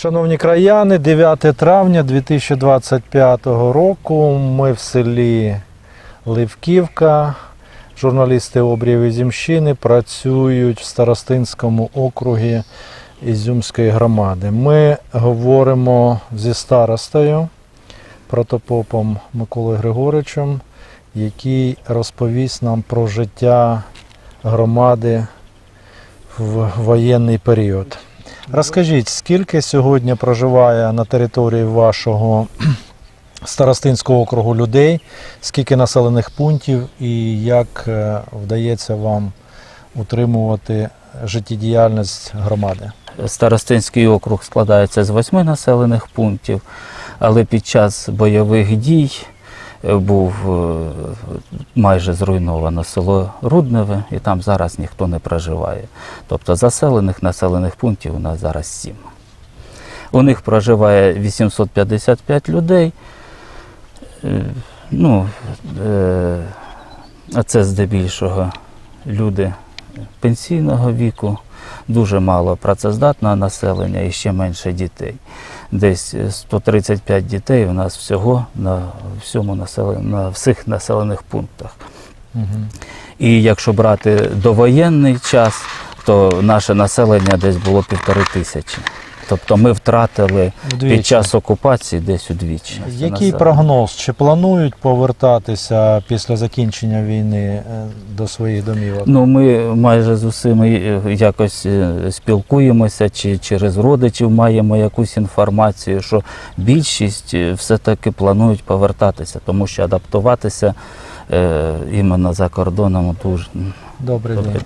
Шановні краяни, 9 травня 2025 року ми в селі Ливківка. Журналісти Обрієв і працюють в Старостинському округі Ізюмської громади. Ми говоримо зі старостою, протопопом Миколою Григоричем, який розповість нам про життя громади в воєнний період. Розкажіть, скільки сьогодні проживає на території вашого старостинського округу людей, скільки населених пунктів і як е, вдається вам утримувати життєдіяльність громади? Старостинський округ складається з восьми населених пунктів, але під час бойових дій був е, майже зруйновано село Рудневе, і там зараз ніхто не проживає. Тобто заселених населених пунктів у нас зараз сім. У них проживає 855 людей. Е, Ну, е, це здебільшого люди пенсійного віку, дуже мало працездатного населення і ще менше дітей. Десь 135 дітей у нас всього на всьому населен... на всіх населених пунктах. Угу. І якщо брати довоєнний час, то наше населення десь було півтори тисячі. Тобто ми втратили під час окупації десь удвічі. Який прогноз? Чи планують повертатися після закінчення війни е, до своїх домівок? Ну, ми майже з усіми е, якось е, спілкуємося, чи через родичів маємо якусь інформацію, що більшість все-таки планують повертатися, тому що адаптуватися е, іменно за кордоном дуже, Добрий день.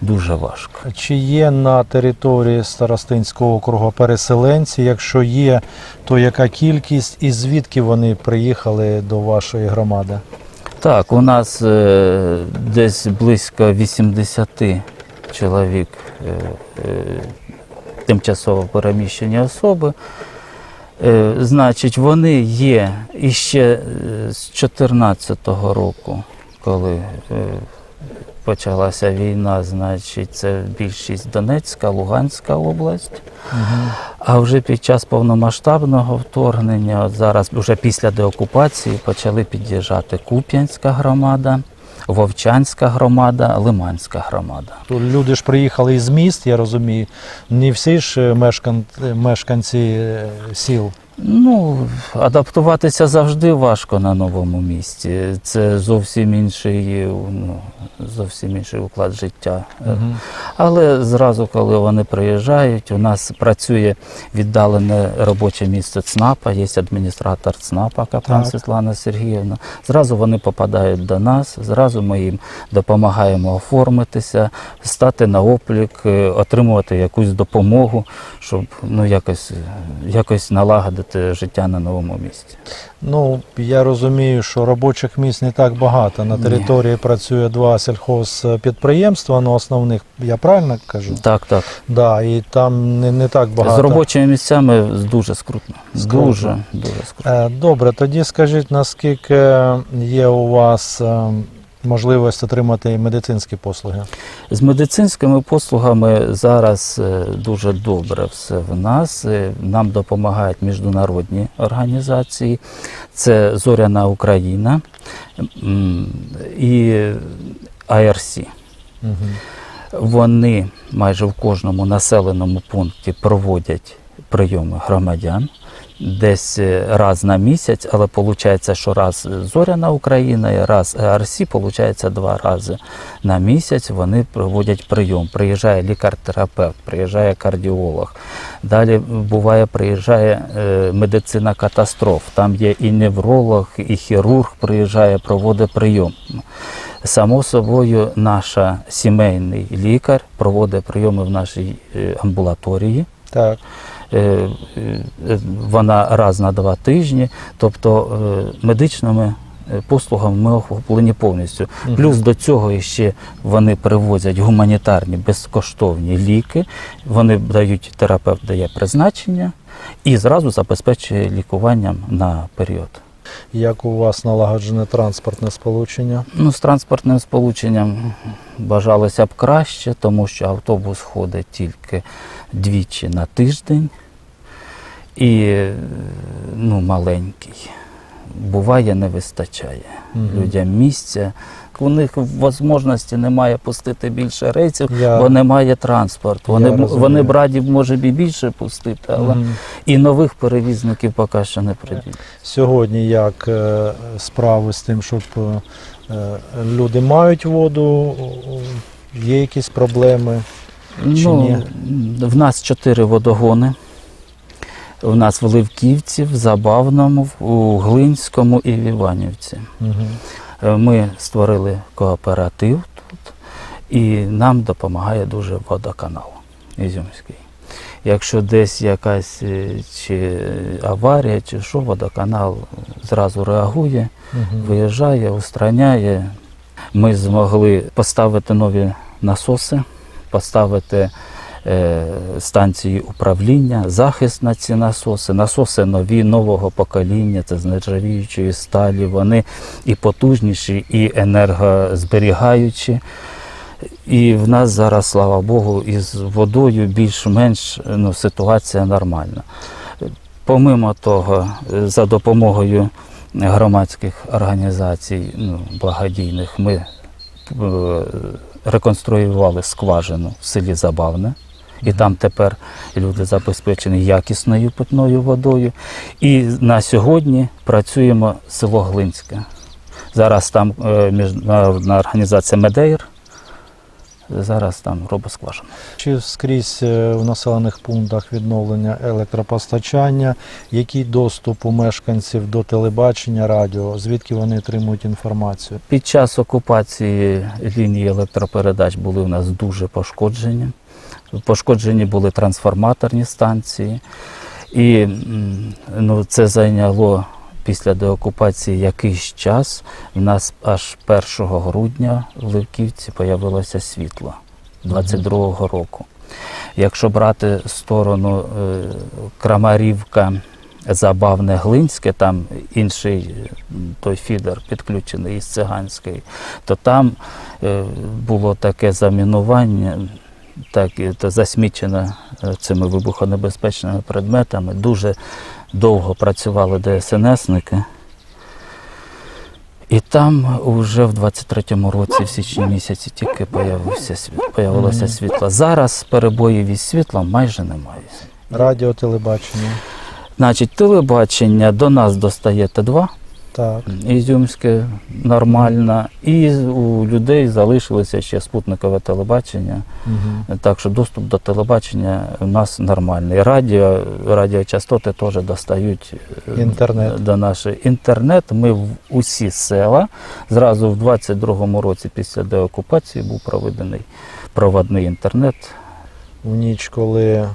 дуже важко. Чи є на території Старостинського округу переселенці? Якщо є, то яка кількість і звідки вони приїхали до вашої громади? Так, у нас е, десь близько 80 чоловік е, е, тимчасово переміщені особи. Е, значить, вони є іще е, з 2014 року, коли е, почалася війна, значить, це більшість Донецька, Луганська область. А вже під час повномасштабного вторгнення, от зараз, вже після деокупації, почали під'їжджати Куп'янська громада, Вовчанська громада, Лиманська громада. Люди ж приїхали із міст, я розумію. Не всі ж е, мешкан... мешканці е, сіл. Ну, адаптуватися завжди важко на новому місці. Це зовсім інший, ну, зовсім інший уклад життя. Мгм. Але зразу, коли вони приїжджають, у нас працює віддалене робоче місце ЦНАПа, є адміністратор ЦНАПа, капран Так. Світлана Сергіївна. Зразу вони попадають до нас, зразу ми їм допомагаємо оформитися, стати на облік, е, отримувати якусь допомогу, щоб ну, якось, якось налагодити життя на новому місці. Ну, я розумію, що робочих місць не так багато. На Ні. території працює два сільхозпідприємства, ну основних, я правильно кажу? Так, так. Да, і там не, не так багато. З робочими місцями дуже скрутно. Скрутно. Дуже, дуже скрутно. Е, Добре, тоді скажіть, наскільки є у вас е, можливість отримати медицинські послуги? З медицинськими послугами зараз е, дуже добре все в нас. Е, Нам допомагають міжнародні організації. Це Зоряна Україна і IRC. Угу. Вони майже в кожному населеному пункті проводять прийоми громадян. Десь е, раз на місяць, але виходить, що раз Зоряна Україна раз ЕРСі, виходить два рази на місяць вони проводять прийом. Приїжджає лікар-терапевт, приїжджає кардіолог. Далі буває, приїжджає е, медицина катастроф. Там є і невролог, і хірург приїжджає, проводить прийом. Само собою, наша сімейний лікар проводить прийоми в нашій е, амбулаторії. Так. Е, е, Вона раз на два тижні, тобто е, медичними послугами ми охоплені повністю. Плюс до цього ще вони привозять гуманітарні безкоштовні ліки. Вони дають терапевт дає призначення і зразу забезпечує лікуванням на період. Як у вас налагоджене транспортне сполучення? Ну, з транспортним сполученням бажалося б краще, тому що автобус ходить тільки двічі на тиждень. і ну, маленький. Буває, не вистачає угу. людям місця. У них можливості немає пустити більше рейсів, Я- бо немає транспорту. Вони, вони б раді, може, б і більше пустити, але Мгм. і нових перевізників поки що не прийдуть. Сьогодні як е, справи з тим, щоб е, люди мають воду, є якісь проблеми? Чи Ну, в нас чотири водогони. У нас в Ливківці, в Забавному, у Глинському і в Іванівці. Угу. Е, Ми створили кооператив тут, і нам допомагає дуже водоканал Ізюмський. Якщо десь якась е, чи аварія, чи що, водоканал зразу реагує, виїжджає, устраняє. Ми змогли поставити нові насоси, поставити станції управління, захист на ці насоси. Насоси нові, нового покоління, це з нержавіючої сталі. Вони і потужніші, і енергозберігаючі. І в нас зараз, слава Богу, із водою більш-менш ну, ситуація нормальна. Помимо того, е, за допомогою громадських організацій ну, благодійних ми е, реконструювали скважину в селі Забавне. І там тепер люди забезпечені якісною питною водою. І на сьогодні працюємо село Глинське. Зараз там е, міжнародна організація Медейр. Зараз там робить скважину. Чи скрізь е, в населених пунктах відновлення електропостачання? Який доступ у мешканців до телебачення, радіо? Звідки вони отримують інформацію? Під час окупації лінії електропередач були у нас дуже пошкоджені. Пошкоджені були трансформаторні станції. І ну, це зайняло після деокупації якийсь час. У нас аж 1 грудня в Ливківці з'явилося світло 22-го року. Якщо брати сторону е, Крамарівка, Забавне Глинське, там інший е, той фідер підключений із циганської, то там е, було таке замінування, так, то засмічено е, цими вибухонебезпечними предметами. Дуже довго працювали ДСНСники. І там вже в 23-му році, в січні місяці, тільки появилося світло. Зараз перебоїв із світлом майже немає. Радіо, телебачення. Значить, телебачення до нас достає Т2, Так. Ізюмське нормально, і у людей залишилося ще спутникове телебачення. Угу. Так що доступ до телебачення у нас нормальний. Радіо, радіочастоти теж достають е, Інтернет. до нашої. Інтернет ми в усі села. Зразу в 22-му році після деокупації був проведений проводний інтернет. В ніч, коли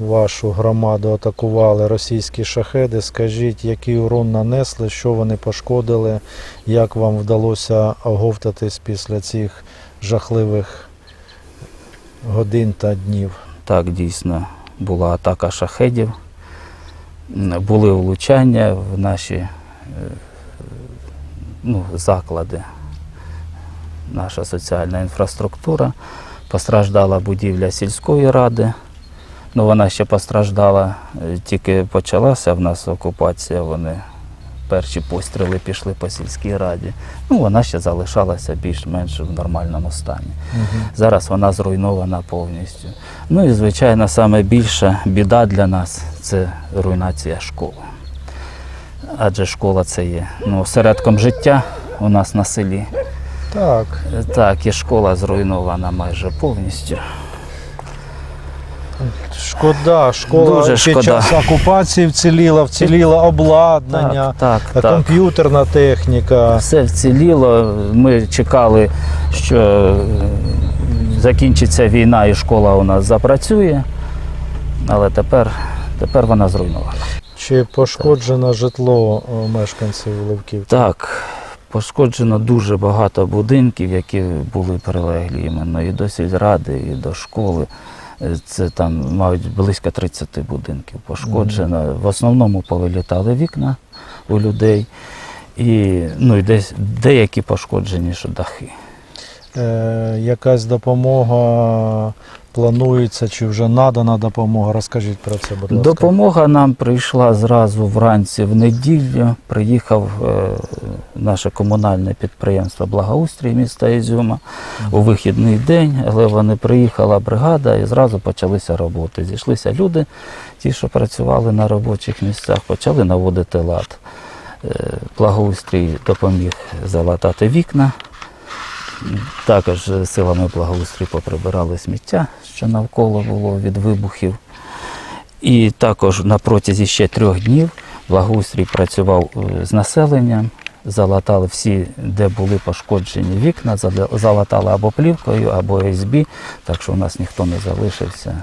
вашу громаду атакували російські шахеди, скажіть, який урон нанесли, що вони пошкодили, як вам вдалося оговтатись після цих жахливих годин та днів? Так, дійсно, була атака шахедів, були влучання в наші е, ну, заклади, наша соціальна інфраструктура. Постраждала будівля сільської ради. Ну, вона ще постраждала, е, тільки почалася в нас окупація, вони перші постріли пішли по сільській раді. Ну, вона ще залишалася більш-менш в нормальному стані. Угу. Зараз вона зруйнована повністю. Ну і, звичайно, саме більша біда для нас це руйнація школи. Адже школа це є ну, осередком життя у нас на селі. Так. Е, Так, і школа зруйнована майже повністю. Шкода, школа Дуже під шкода. час окупації вціліла, вціліло обладнання, Так, так, так. комп'ютерна техніка. Все вціліло. Ми чекали, що е, закінчиться війна і школа у нас запрацює, але тепер, тепер вона зруйнована. Чи пошкоджено житло мешканців Левків? Так, пошкоджено дуже багато будинків, які були прилеглі іменно і до сільради, і до школи. Е, Це там, мають близько 30 будинків пошкоджено. В основному повилітали вікна у людей. І, ну, і десь деякі пошкоджені що дахи. Е, якась допомога планується, чи вже надана допомога? Розкажіть про це, будь ласка. Допомога нам прийшла зразу вранці в неділю. Приїхав е, наше комунальне підприємство Благоустрій міста Ізюма у вихідний день, але вони приїхала бригада і зразу почалися роботи. Зійшлися люди, ті, що працювали на робочих місцях, почали наводити лад. Е, Благоустрій допоміг залатати вікна. Також силами благоустрій поприбирали сміття, що навколо було від вибухів. І також на протязі ще трьох днів благоустрій працював е, з населенням, залатали всі, де були пошкоджені вікна, залатали або плівкою, або СБ, так що у нас ніхто не залишився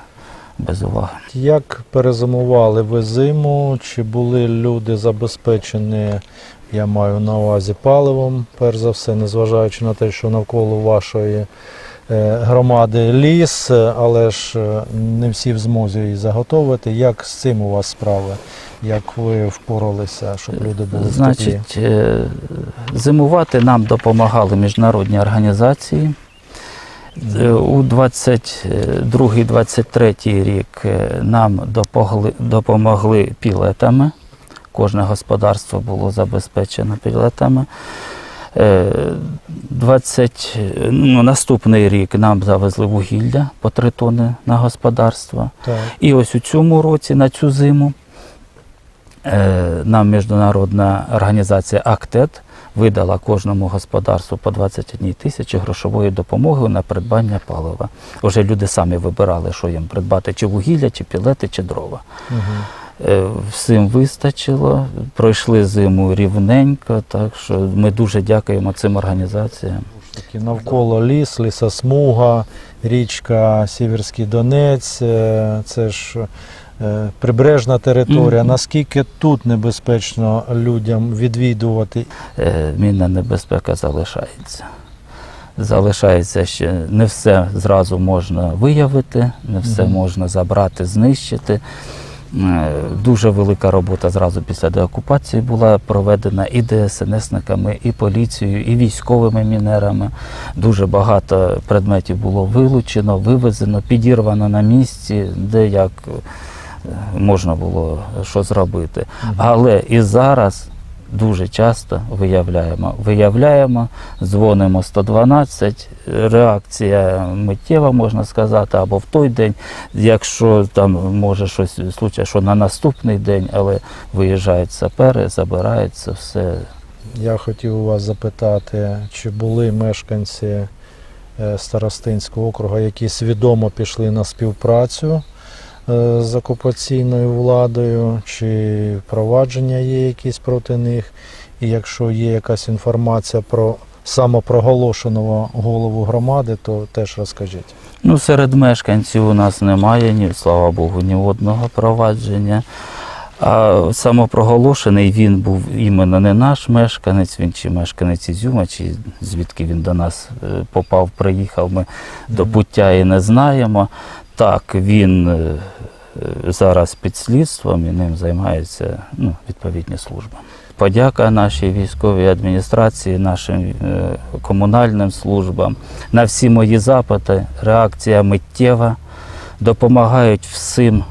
без уваги. Як перезимували ви зиму? Чи були люди забезпечені, я маю на увазі паливом, перш за все, незважаючи на те, що навколо вашої е, громади ліс, але ж е, не всі в змозі її заготовити. Як з цим у вас справи? Як ви впоралися, щоб люди були в? Значить, е, зимувати нам допомагали міжнародні організації. Е, У 22-23 рік е, нам допогли- допомогли пілетами. Кожне господарство було забезпечено пілетами. Е, 20, ну, наступний рік нам завезли вугілля по 3 тони на господарство. Так. І ось у цьому році, на цю зиму, е, нам міжнародна організація АКТЕД видала кожному господарству по 21 тисячі грошової допомоги на придбання палива. Уже люди самі вибирали, що їм придбати, чи вугілля, чи пілети, чи дрова. Угу. Всім вистачило, пройшли зиму рівненько, так що ми дуже дякуємо цим організаціям. Такі навколо ліс, лісосмуга, річка Сіверський Донець, е, це ж прибережна територія. Наскільки тут небезпечно людям відвідувати? Е, мінна небезпека залишається. Залишається ще не все зразу можна виявити, не все можна забрати, знищити. Е, Дуже велика робота зразу після деокупації була проведена і ДСНСниками, і поліцією, і військовими мінерами. Дуже багато предметів було вилучено, вивезено, підірвано на місці, де як е, можна було що зробити. Але і зараз дуже часто виявляємо. Виявляємо, дзвонимо 112, реакція миттєва, можна сказати, або в той день, якщо там може щось случай, що на наступний день, але виїжджають сапери, забирається все. Я хотів у вас запитати, чи були мешканці е, Старостинського округу, які свідомо пішли на співпрацю з окупаційною владою, чи впровадження є якісь проти них, і якщо є якась інформація про самопроголошеного голову громади, то теж розкажіть. Ну, серед мешканців у нас немає, ні, слава Богу, ні одного провадження. А самопроголошений він був іменно не наш мешканець, він чи мешканець Ізюма, чи звідки він до нас е, попав, приїхав, ми до Мгм. пуття і не знаємо. Так, він е, е, зараз під слідством і ним займаються ну, відповідні служби. Подяка нашій військовій адміністрації, нашим е, комунальним службам. На всі мої запити реакція миттєва, допомагають всім,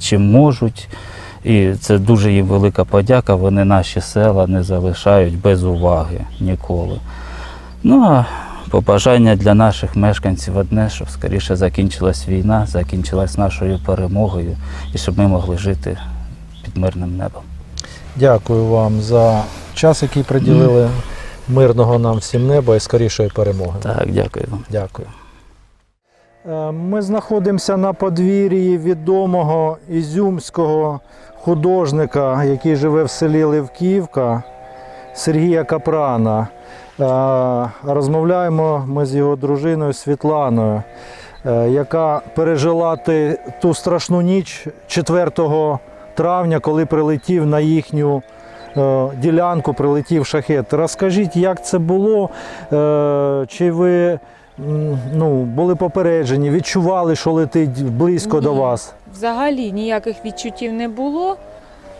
чим можуть. І це дуже їм велика подяка. Вони наші села не залишають без уваги ніколи. Ну а побажання для наших мешканців одне, щоб скоріше закінчилась війна, закінчилась нашою перемогою і щоб ми могли жити під мирним небом. Дякую вам за час, який приділили мирного нам всім неба і скорішої перемоги. Так, дякую вам. Дякую. Е, Ми знаходимося на подвір'ї відомого ізюмського художника, який живе в селі Левківка, Сергія Капрана. Е, Розмовляємо ми з його дружиною Світланою, е, яка пережила ту страшну ніч 4 травня, коли прилетів на їхню е, ділянку, прилетів шахет. Розкажіть, як це було? Чи ви ну, були попереджені, відчували, що летить близько до вас? Взагалі ніяких відчуттів не було.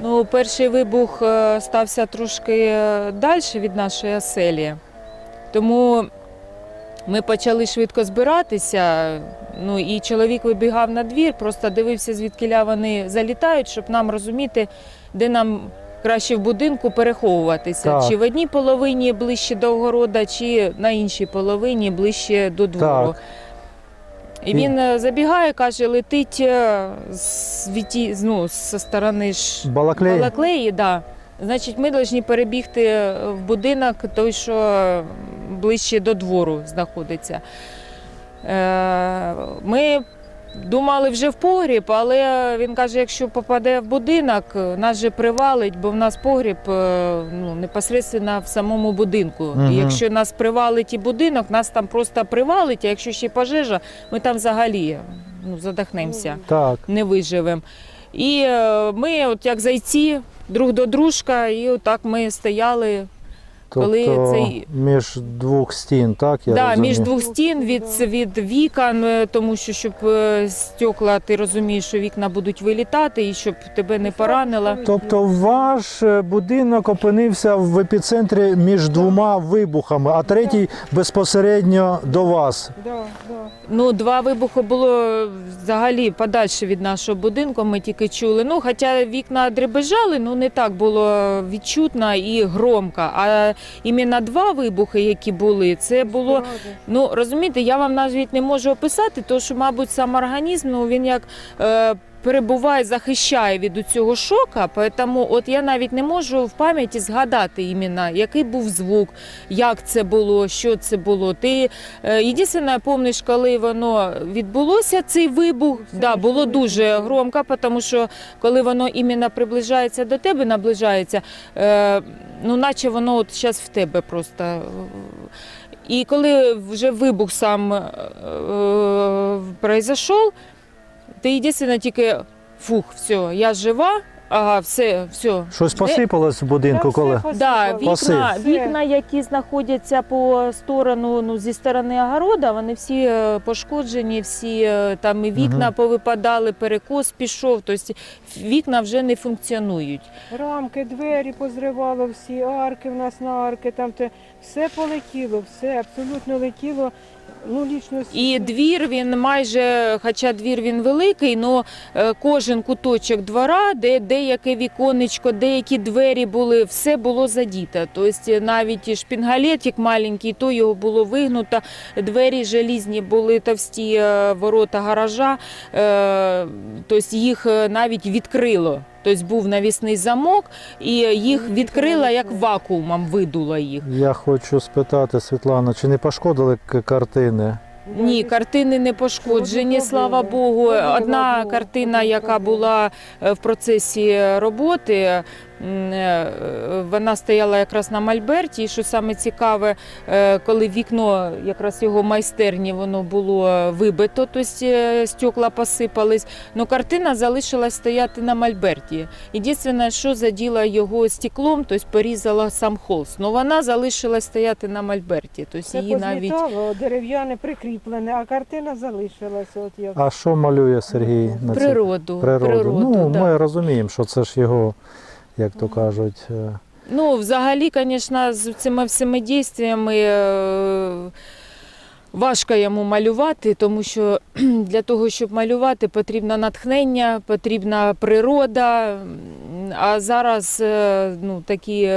Ну, перший вибух е, стався трошки далі від нашої оселі. Тому Ми почали швидко збиратися. Ну і чоловік вибігав на двір, просто дивився, звідки вони залітають, щоб нам розуміти, де нам краще в будинку переховуватися. Так. Чи в одній половині ближче до огорода, чи на іншій половині ближче до двору. Так. І він е, забігає, каже, летить е, з віті, ну, зі сторони ж Балаклеї? Балаклеї, да. Значить, ми повинні перебігти в будинок, той, що ближче до двору знаходиться. Е, Ми думали вже в погріб, але він каже, якщо попаде в будинок, нас же привалить, бо в нас погріб е, ну, непосередньо в самому будинку. Мгм. І якщо нас привалить і будинок, нас там просто привалить, а якщо ще пожежа, ми там взагалі ну, задохнемося Так. не виживемо. І е, ми, от як зайці, друг до дружка, і отак ми стояли Коли Тобто цей- між двох стін, так? Я да, розумію? між двох стін від, від вікон, е, тому що щоб е, стекла, ти розумієш, що вікна будуть вилітати і щоб тебе не поранило. Тобто ваш е, будинок опинився в епіцентрі між двома вибухами, а третій безпосередньо до вас. Да, да. Ну, два вибухи було взагалі подальше від нашого будинку. Ми тільки чули. Ну, хоча вікна дребежали, ну не так було відчутно і громко. А іменно два вибухи, які були, це було. Ну розумієте, я вам навіть не можу описати, тому що, мабуть, сам організм ну, він як е, перебуває, захищає від цього шока. Тому от я навіть не можу в пам'яті згадати іменно, який був звук, як це було, що це було. Ти е, єдине, помниш, коли воно відбулося, цей вибух, да, було дуже громко, тому що коли воно іменно приближається до тебе, наближається, е, ну наче воно от зараз в тебе просто. і коли вже вибух сам е, е, произошов, ти єдине тільки фух, все, я жива, ага, все, все. Щось посипалось в будинку, коли. Да, вікна, вікна, які знаходяться по сторону, ну, зі сторони огорода, вони всі е, пошкоджені, всі е, там і вікна повипадали, перекос пішов, тобто вікна вже не функціонують. Рамки, двері позривало всі, арки в нас на арки, там те все полетіло, все абсолютно летіло. Ну, лічно І двір він майже, хоча двір він великий, але кожен куточок двора, де деяке віконечко, деякі двері були, все було задіто. Тобто навіть шпінгалетик маленький, то його було вигнуто. Двері желізні були товсті е, ворота гаража, е, тобто їх е, навіть відкрило. Тобто був навісний замок, і їх відкрила як вакуумом видула їх. Я хочу спитати, Світлана, чи не пошкодили картини? Ні, картини не пошкоджені, слава. Богу. Одна картина, яка була е, в процесі роботи, вона стояла якраз на Мольберті. І що саме цікаве, е, коли вікно якраз його майстерні воно було вибито, тобто е, стекла посипались. Ну картина залишилась стояти на Мольберті. Єдине, що заділа його стеклом, тобто порізала сам холст. Ну вона залишилась стояти на Мольберті. Тобто її навіть дерев'яне прикріплене, а картина залишилася. От як. А що малює Сергій на цій природу. природу? природу ну, да. ми розуміємо, що це ж його, як то кажуть, е, Ну, взагалі, звісно, з цими всіми дійствами е, важко йому малювати, тому що для того, щоб малювати, потрібно натхнення, потрібна природа. А зараз е, ну, такі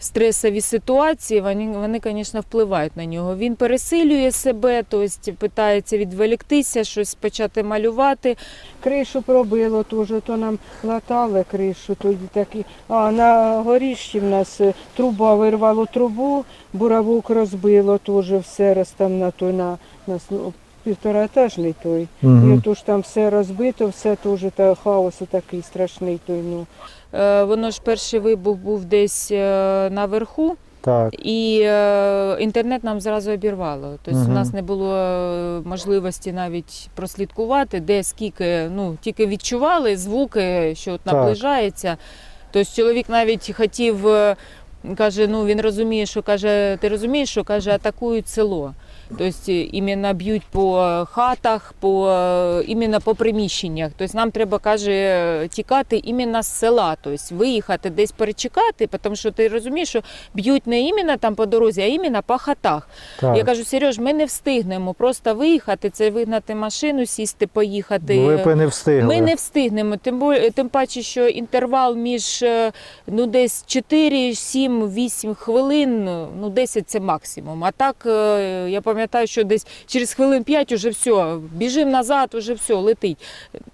стресові ситуації, вони, вони, звісно, впливають на нього. Він пересилює себе, тобто питається відволіктися, щось почати малювати. Кришу пробило теж, то нам латали кришу тоді такі. А на горіщі в нас е, труба вирвало трубу, буравук розбило теж все раз там на той на, на с- ну, півтораетажний той. І мгм. отож там все розбито, все теж та хаос такий страшний той. Ну. Е, Воно ж перший вибух був десь е, наверху. так. І е, інтернет нам зразу обірвало. Тобто Мгм. у нас не було е, можливості навіть прослідкувати, де скільки, ну тільки відчували звуки, що от Так. наближається. Тобто чоловік навіть хотів, е, каже, ну він розуміє, що каже, ти розумієш, що каже, атакують село. Тобто іменно б'ють по хатах, по, іменно по приміщеннях. Тобто нам треба, каже, тікати іменно з села, тобто виїхати десь перечекати, тому що ти розумієш, що б'ють не іменно там по дорозі, а іменно по хатах. Так. Я кажу, Сереж, ми не встигнемо просто виїхати, це вигнати машину, сісти, поїхати. Ви б не встигли. Ми не встигнемо, тим, тим паче, що інтервал між е, ну, десь 4, 7, 8 хвилин, ну 10 це максимум. А так е, я пам'ятаю, що десь через хвилин 5 уже все, біжимо назад, уже все, летить.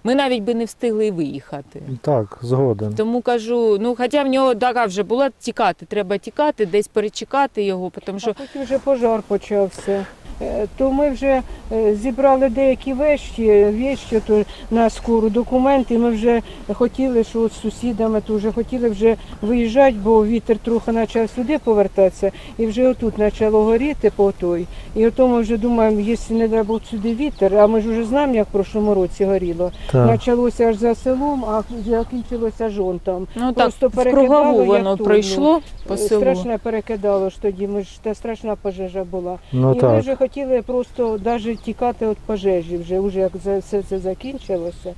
Ми навіть би не встигли виїхати. Так, згоден. Тому кажу, ну хоча в нього така вже була тікати, треба тікати, десь перечекати його, тому що А потім вже пожар почався. Е, То ми вже е, зібрали деякі вещі, вещі то на скору документи. Ми вже хотіли, що от з сусідами то вже хотіли вже виїжджати, бо вітер трохи почав сюди повертатися, і вже отут почало горіти по той. І ото ми вже думаємо, якщо не Бог сюди вітер, а ми ж вже знаємо, як в прошлому році горіло. Почалося аж за селом, а закінчилося жонтом. ну, Просто в перекидало, кругову воно ту, пройшло по селу. Страшне перекидало ж тоді, ми ж та страшна пожежа була. Ну і ми вже хотіли просто навіть тікати від пожежі, вже, вже як все це закінчилося.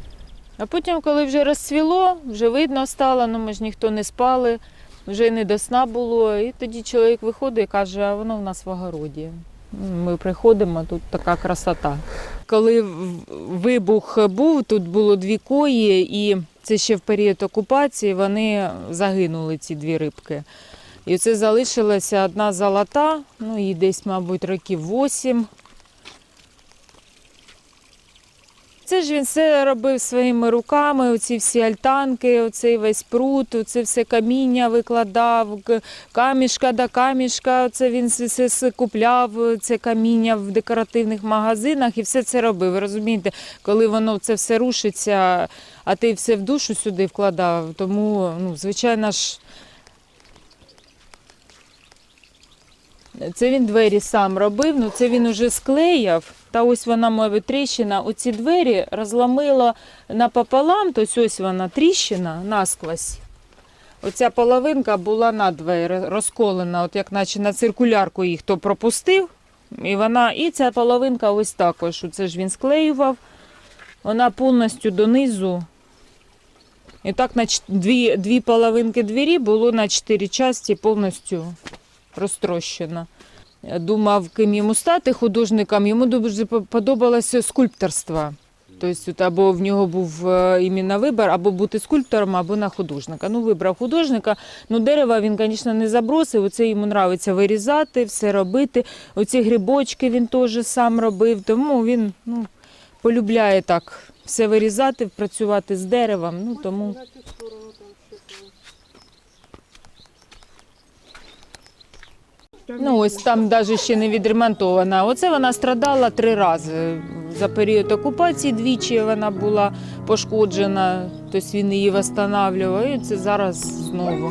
А потім, коли вже розцвіло, вже видно стало, ну ми ж ніхто не спали, вже не до сна було. І тоді чоловік виходить і каже, а воно в нас в огороді. Ми приходимо, тут така красота. Коли вибух був, тут було дві кої, і це ще в період окупації вони загинули, ці дві рибки. І це залишилася одна золота, ну їй десь, мабуть, років 8. Це ж він все робив своїми руками, оці всі альтанки, оцей весь пруд, оце все каміння викладав, камішка до камішка, оце він все, купляв, це каміння в декоративних магазинах і все це робив. Розумієте, коли воно це все рушиться, а ти все в душу сюди вкладав, тому, ну, звичайно ж. Це він двері сам робив, ну це він уже склеяв. Та ось вона, мабуть, тріщина. Оці двері розламило напополам, тобто ось вона тріщина насквозь. Оця половинка була надвоє розколена, от як наче на циркулярку їх то пропустив. І вона, і ця половинка ось також. Це ж він склеював. Вона повністю донизу. І так на дві, дві половинки двері було на чотири часті повністю розтрощено. Думав, ким йому стати художником. Йому дуже подобалося скульпторство. Тобто, або в нього був е, іменно вибір, або бути скульптором, або на художника. Ну, вибрав художника. Ну, дерева він, звісно, не забросив. Оце йому подобається вирізати, все робити. Оці грибочки він теж сам робив. Тому він ну, полюбляє так все вирізати, працювати з деревом. Ну, тому... Ну, ось там навіть ще не відремонтована. Оце вона страдала три рази. За період окупації двічі вона була пошкоджена, тобто він її встановлював, і це зараз знову.